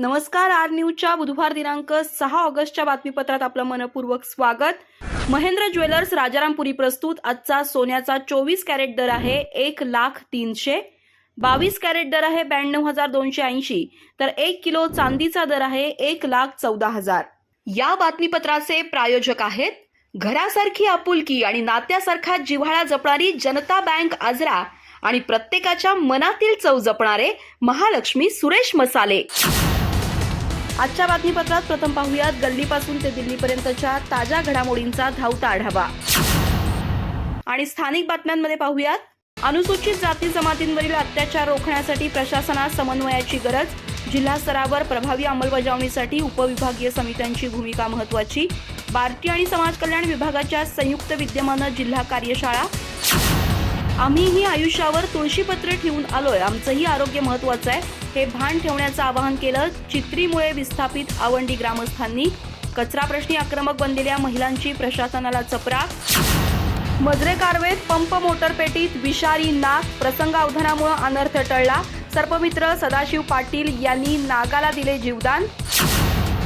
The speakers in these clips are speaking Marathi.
नमस्कार आर न्यूजच्या बुधवार दिनांक सहा ऑगस्टच्या बातमीपत्रात आपलं मनपूर्वक स्वागत. महेंद्र ज्वेलर्स राजारामपुरी प्रस्तुत. आजचा सोन्याचा चोवीस कॅरेट दर आहे एक लाख तीनशे. बावीस कॅरेट दर आहे ब्याण्णव हजार दोनशे ऐंशी. तर एक किलो चांदीचा दर आहे एक लाख चौदा हजार. या बातमीपत्राचे प्रायोजक आहेत घरासारखी आपुलकी आणि नात्यासारखा जिव्हाळा जपणारी जनता बँक आजरा आणि प्रत्येकाच्या मनातील चव जपणारे महालक्ष्मी सुरेश मसाले. आजच्या बातमीपत्रात प्रथम पाहूयात. गल्लीपासून ते दिल्लीपर्यंतच्या ताज्या घडामोडींचा धावता आढावा. आणि स्थानिक बातम्यांमध्ये पाहूयात. अनुसूचित जाती जमातींवरील अत्याचार रोखण्यासाठी प्रशासनात समन्वयाची गरज जिल्हा स्तरावर प्रभावी अंमलबजावणीसाठी उपविभागीय समित्यांची भूमिका महत्वाची बार्टी आणि समाज कल्याण विभागाच्या संयुक्त विद्यमानं जिल्हा कार्यशाळा. आम्हीही आयुष्यावर तुळशीपत्र ठेवून आलोय. आमचंही आरोग्य महत्वाचं आहे. हे भान ठेवण्याचं आवाहन केलं. चित्रीमुळे विस्थापित आवंडी ग्रामस्थांनी कचरा प्रश्नी आक्रमक बनलेल्या महिलांची प्रशासनाला चपराक. मजरे कारवेत पंप मोटर पेटीत विषारी नाग प्रसंगावधानामुळे अनर्थ टळला. सर्पमित्र सदाशिव पाटील यांनी नागाला दिले जीवदान.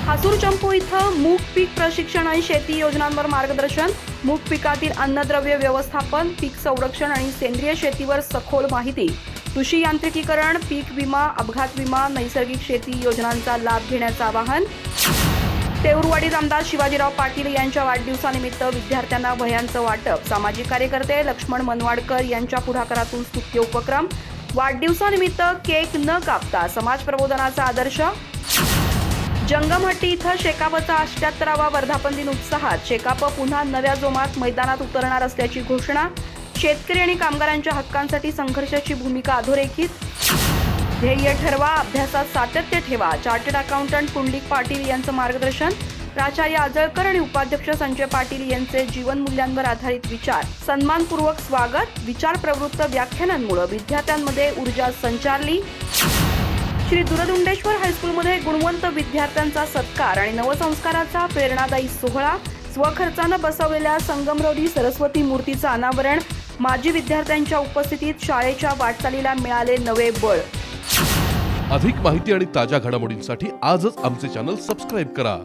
हासूर चंपू इथं मूग पीक प्रशिक्षण आणि शेती योजनांवर मार्गदर्शन. मूग पिकातील अन्नद्रव्य व्यवस्थापन पीक संरक्षण आणि सेंद्रिय शेतीवर सखोल माहिती. कृषी यांत्रिकीकरण पीक विमा अपघात विमा नैसर्गिक शेती योजनांचा लाभ घेण्याचं आवाहन. तेऊरवाडीत आमदार शिवाजीराव पाटील यांच्या वाढदिवसानिमित्त विद्यार्थ्यांना वह्यांचं वाटप. सामाजिक कार्यकर्ते लक्ष्मण मनवाडकर यांच्या पुढाकारातून स्तुत्य उपक्रम. वाढदिवसानिमित्त केक न कापता समाज प्रबोधनाचा आदर्श. जंगमहट्टी इथं शेकापचा अष्ट्याहत्तरावा वर्धापन दिन उत्साहात. शेकाप पुन्हा नव्या जोमात मैदानात उतरणार असल्याची घोषणा. शेतकरी आणि कामगारांच्या हक्कांसाठी संघर्षाची भूमिका अधोरेखित. ध्येय ठरवा अभ्यासात सातत्य ठेवा. चार्टर्ड अकाउंटंट पुंडलिक पाटील यांचं मार्गदर्शन. प्राचार्य आजळकर आणि उपाध्यक्ष संजय पाटील यांचे जीवन मूल्यांवर आधारित विचार. सन्मानपूर्वक स्वागत. विचार प्रवृत्त व्याख्यानांमुळे विद्यार्थ्यांमध्ये ऊर्जा संचारली. श्री दुरदुंडेश्वर हायस्कूलमध्ये गुणवंत विद्यार्थ्यांचा सत्कार आणि नवसंस्काराचा प्रेरणादायी सोहळा. स्वखर्चानं बसवलेल्या संगमरोधी सरस्वती मूर्तीचं अनावरण. माजी विद्यार्थ्यांच्या उपस्थितीत शाळेच्या वाटचालीला मिळाले नवे बळ. अधिक माहिती आणि ताज्या घडामोडींसाठी आजच आमचे चॅनल सबस्क्राईब करा.